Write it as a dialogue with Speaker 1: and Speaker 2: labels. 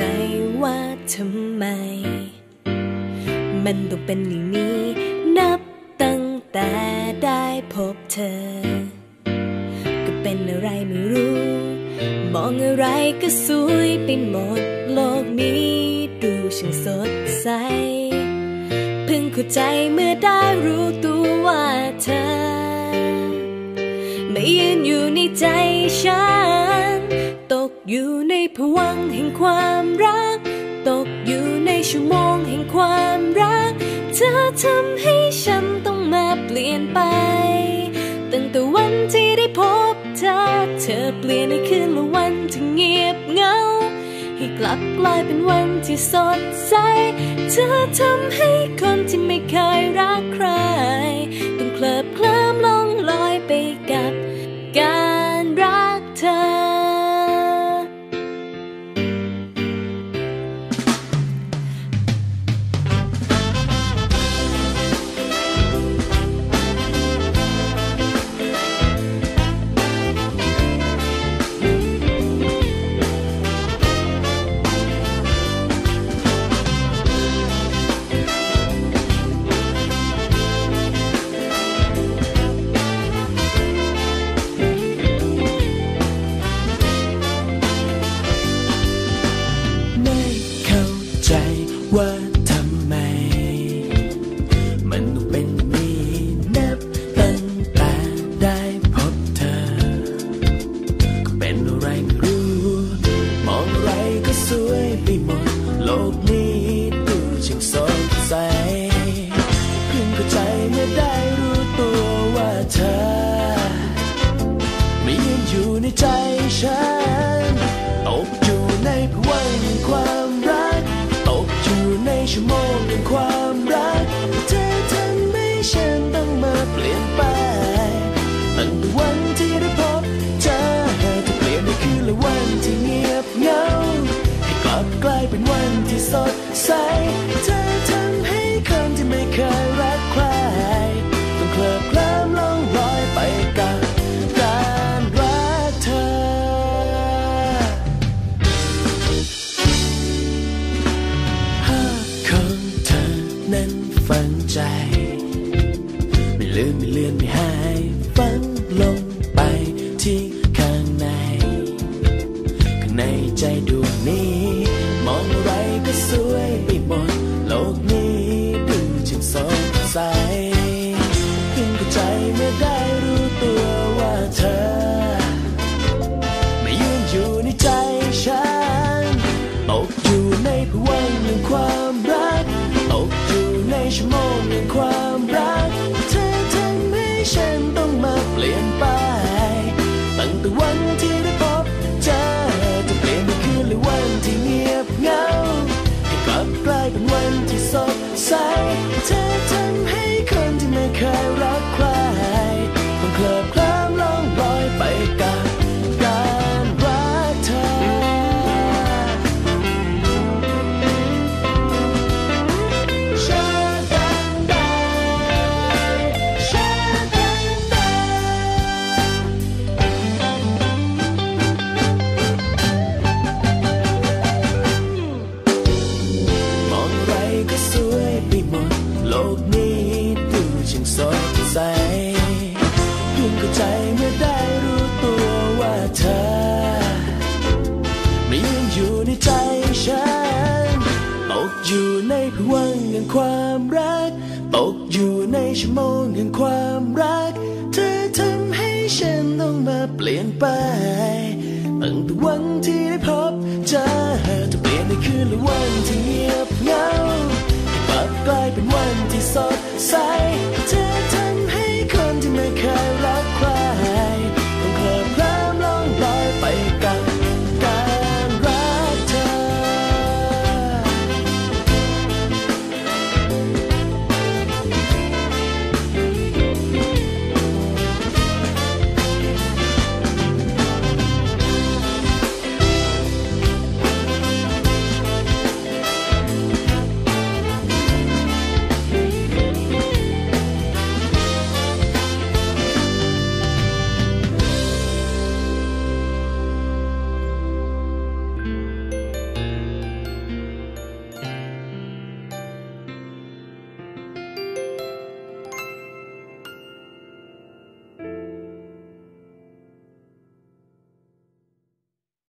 Speaker 1: ใจว่าทำไม มันต้องเป็นอย่างนี้ นับตั้งแต่ได้พบเธอ ก็เป็นอะไรไม่รู้ มองอะไรก็สวยไปหมด โลกนี้ดูช่างสดใสพิ่งเข้าใจเมื่อได้รู้ตัวว่าเธอ ไม่ยืนอยู่ในใจฉัน อยู่ในผวังแห่งความรัก ตกอยู่ในชั่วโมงแห่งความรัก เธอทำให้ฉันต้องมาเปลี่ยนไป ตั้งแต่วันที่ได้พบเธอ เธอเปลี่ยนในคืนละวันที่เงียบเหงา ให้กลับกลายเป็นวันที่สดใส เธอทำให้คนที่ไม่เคยรักใคร
Speaker 2: ที่สดใสเธอทำให้คนที่ไม่เคยรักใคร ต้องเคลิบเคลิ้มลองลอยไปกับการรักเธอ ภาพของเธอนั้นฝังใจ ไม่ลืมไม่เลือนไม่หายฝังลงไปที่ข้างใน ข้างในใจดวงนี้ มองอะไรก็ สวยไปหมดโลกนี้ดูช่างสดใสเพิ่งเข้าใจเมื่อได้รู้ตัวว่าเธอไม่ยืนอยู่ในใจฉันตกอยู่ในผวังแห่งความรักตกอยู่ในชั่วโมงแห่งความรัก กนี้ดูช่างสดใสเพิ่งเข้าใจเมื่อได้รู้ตัวว่าเธอไม่ยืนอยู่ในใจฉันตกอยู่ในภวังแห่งความรักตกอยู่ในชั่วโมงแห่งความรัก เธอทำให้ฉันต้องมาเปลี่ยนไปตั้งแต่วันที่ได้พบเจอจะเปลี่ยนในคืนหรือวันที่เงียบเหงา สดใสเ